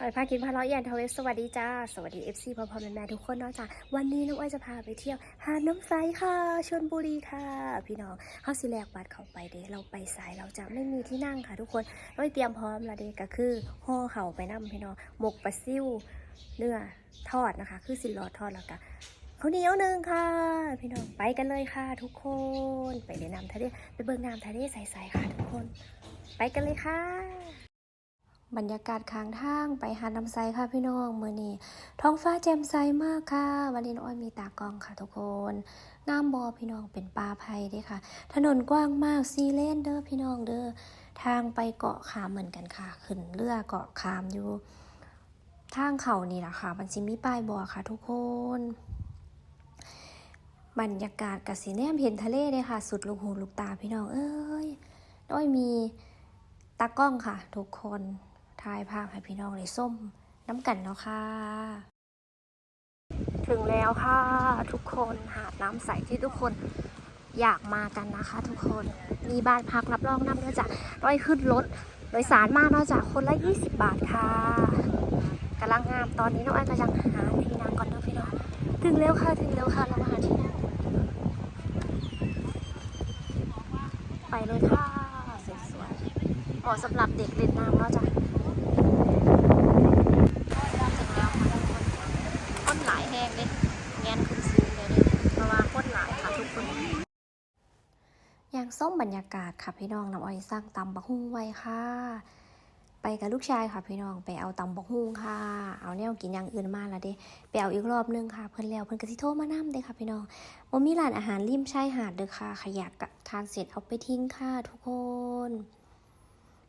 ออยพากินพาเลาะเอียนทเวสสวัสดีจ้า สวัสดี FC พ่อพ่อแม่แม่ทุกคนเนาะจ้าวันนี้น้องอ้อยจะพาไปเที่ยว หาดน้ำใสค่ะชลบุรีค่ะ พี่น้องเขาสิแลกบัตรเขาไปเด้เราไปสายเราจะไม่มีที่นั่งค่ะทุกคนเราเตรียมพร้อมและเด้ก็คือห่อเข่าไปนํพี่น้องหมกปลาซิ่วเนื้อทอดนะคะ คือสิรอทอดแล้วก็ข้าวเหนียวหนึ่งค่ะ พี่น้องไปกันเลยค่ะ ทุกคนไปเล่นน้ำทะเลไปเบิ่งน้ำทะเลใสๆค่ะ ทุกคน ไปกันเลยค่ะ บรรยากาศค้างทางไปหาดน้ำใสค่ะพี่น้องเมื่อนี้ท้องฟ้าแจ่มใสมากค่ะ วันนี้น้องอ้อยมีตากล้องค่ะทุกคนงามบอพี่น้องเป็นป่าไผ่ด้ค่ะ ถนนกว้างมากซีเลนเด้อพี่น้องเด้อทางไปเกาะขามเหมือนกันค่ะ ขึ้นเรือเกาะขามอยู่ทางเขานี่แหละค่ะมันสิมีป้ายบอกค่ะทุกคนบรรยากาศกับสีแนมเห็นทะเลเลยค่ะ สุดลูกหูลูกตาพี่น้องเอ้ยน้อยมีตากล้องค่ะ ทุกคน ถ่ายภาพให้พี่น้องเลยส้มน้ำกันเนาะค่ะ ถึงแล้วค่ะทุกคนหาดน้ำใสที่ทุกคนอยากมากันนะคะ ทุกคนมีบ้านพักรับรองน้ำเนื่อจากร้อยขึ้นรถโดยสารมากเนอกจากคนละ 20 บาทค่ะกำลังงามตอนนี้น้องไอ้กำลังหาที่นั่งก่อนเนาะพี่น้องถึงแล้วค่ะถึงแล้วค่ะเรามาหาที่นั่งไปเลยค่ะสวยๆเหมาะสำหรับเด็กเล่นน้ำเนาะจ้ะต้นหลายแห้งเลยแงนขึ้นสูงเลยเนี่ยเพราะว่าคนหลายค่ะทุกคน อย่าง ส้มบรรยากาศค่ะพี่น้องน้ำอ้อยสร้างตำบักฮุ่งไว้ค่ะ ไปกับลูกชายค่ะพี่น้องไปเอาตำบักฮุ่งค่ะ เอาแนวกินอย่างอื่นมาแล้วเด้ไปเอาอีกรอบนึงค่ะเพิ่นแล้วเพิ่นกระสิโทรมานํเด้ค่ะพี่น้องบ่มีร้านอาหารริมชายหาดเด้อค่ะ ขยะทานเสร็จเอาไปทิ้งค่ะทุกคน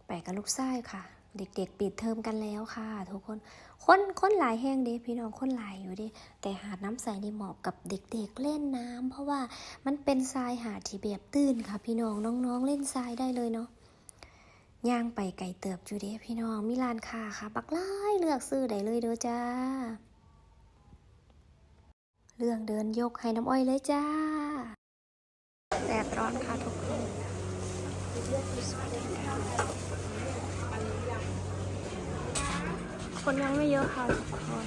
ไปกับลูกชายค่ะ เด็กๆ ปิดเทอมกันแล้วค่ะ ทุกคน คนคนหลายแห้งเด้พี่น้องคนหลายอยู่เด้แต่หาดน้ำใสนี่เหมาะกับเด็กๆเล่นน้ำเพราะว่ามันเป็นทรายหาดที่แบบตื้นค่ะ พี่น้องน้องๆ เล่นทรายได้เลยเนาะย่างไปไก่เติบอยู่เด้พี่น้องมีร้านค้าค่ะบักไล่เลือกซื้อได้เลยเด้อจ้า เรื่องเดินยกให้น้ำอ้อยเลยจ้าแดดร้อนค่ะทุกคน คนยังไม่เยอะค่ะทุกคน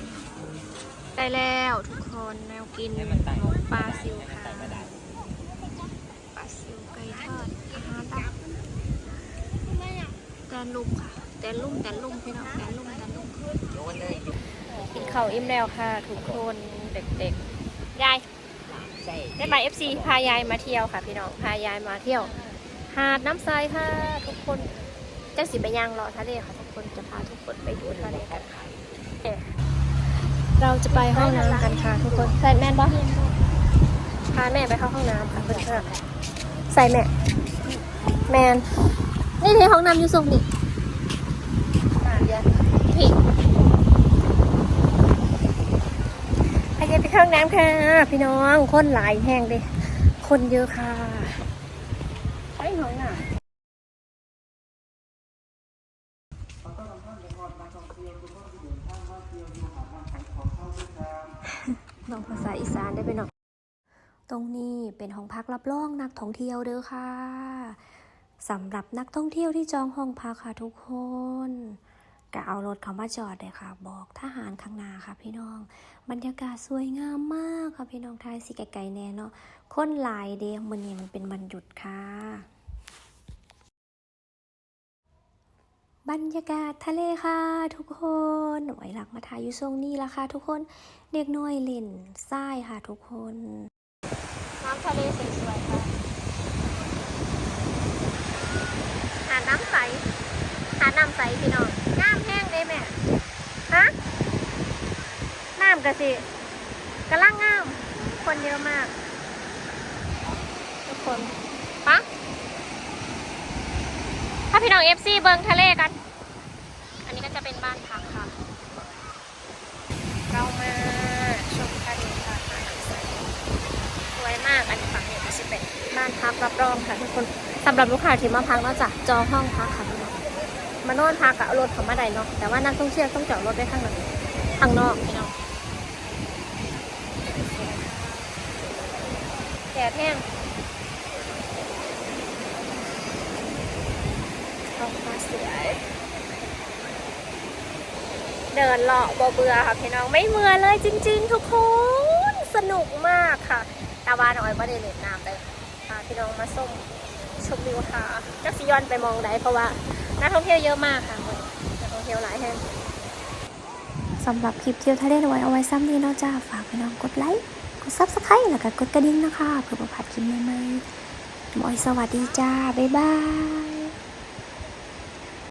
ได้แล้วทุกคนแนวกินหมกปลาซิวค่ะปลาซิวไก่ทอดอาหารดับแตนลุ่มค่ะ แตนลุ่มแตนลุ่มพี่น้องแตนลุ่มแตนลุ่มกินข้าวอิ่มแล้วค่ะ ทุกคนเด็กๆยายได้มา FC พายายมาเที่ยวค่ะ พี่น้องพายายมาเที่ยว หาดน้ำทรายค่ะ ทุกคน จังสิไปย่างรอทะเลค่ะทุกคนจะพาทุกคนไปดูทะเลกันค่ะ เราจะไปห้องน้ำกันค่ะทุกคนใส่แม่นปะพาแม่ไปเข้าห้องน้ำค่ะเพื่อนๆใส่แม่แมนนี่ที่ห้องน้ำอยู่ทรงนี่พี่ไปเดี๋ยวไปเข้าห้องน้ำค่ะ พี่น้องคนหลายแห้งเลยคนเยอะค่ะไปห้องน้ำ ลองภาษาอีสานได้ไปหน่อยตรงนี้เป็นห้องพักรับรองนักท่องเที่ยวเด้อค่ะสำหรับนักท่องเที่ยวที่จองห้องพักค่ะทุกคนก็เอารถเขามาจอดเลยค่ะ บอกทหารข้างหน้าค่ะพี่น้อง บรรยากาศสวยงามมากค่ะพี่น้องทายสิไกลๆแน่เนาะคนหลายเด้มันนี้มันเป็นวันหยุดค่ะ บรรยากาศทะเลค่ะทุกคนไว้หลักมาถ่ายอยู่ทรงนี้ละค่ะทุกคน เด็กน้อยเล่นทรายค่ะทุกคน น้ำทะเลสวยๆค่ะหาดน้ำใส หาดน้ำใสพี่น้อง น้ำแห้งเลยแม่ ฮะ น้ำกะสิกำลังงาม คนเยอะมาก ทุกคนปะ พี่น้องเอฟซีเบิงทะเลกัน อันนี้ก็จะเป็นบ้านพักค่ะ เรามาชมทะเลค่ะหาดน้ำใสวยมากอันนี้ฝั่งนี้ก็จะเป็นบ้านพักรับรองค่ะทุกคนสำหรับลูกค้าที่มาพักนอกจากจองห้องพักค่ะพี่น้องมานอนพักกับรถเขามาได้เนาะแต่ว่านักท่องเที่ยวต้องจอดรถได้ข้างในข้างนอกพี่น้องแดดแห้ง้องฟ้าสวย เดินเลาะบ่เบื่อค่ะพี่น้องไม่เบื่อเลยจริง ๆ ทุกคน สนุกมากค่ะ ตาบานออยไม่ได้เล่นน้ำเลยพาพี่น้องมาส้มชมวิวค่ะจักสิย้อนไปมองใดเพราะว่านักท่องเที่ยวเยอะมากค่ะนักท่องเที่ยวหลายแห่งสำหรับคลิปเที่ยวทะเลอาไว้เอาไว้ซ้ำนี้เนาะจ้าฝากพี่น้องกดไลค์กดซับสไครต์แล้วก็กดกระดิ่งนะคะเพื่อประพัดคลิปใหม่ๆหมอยสวัสดีจ้า บ๊ายบาย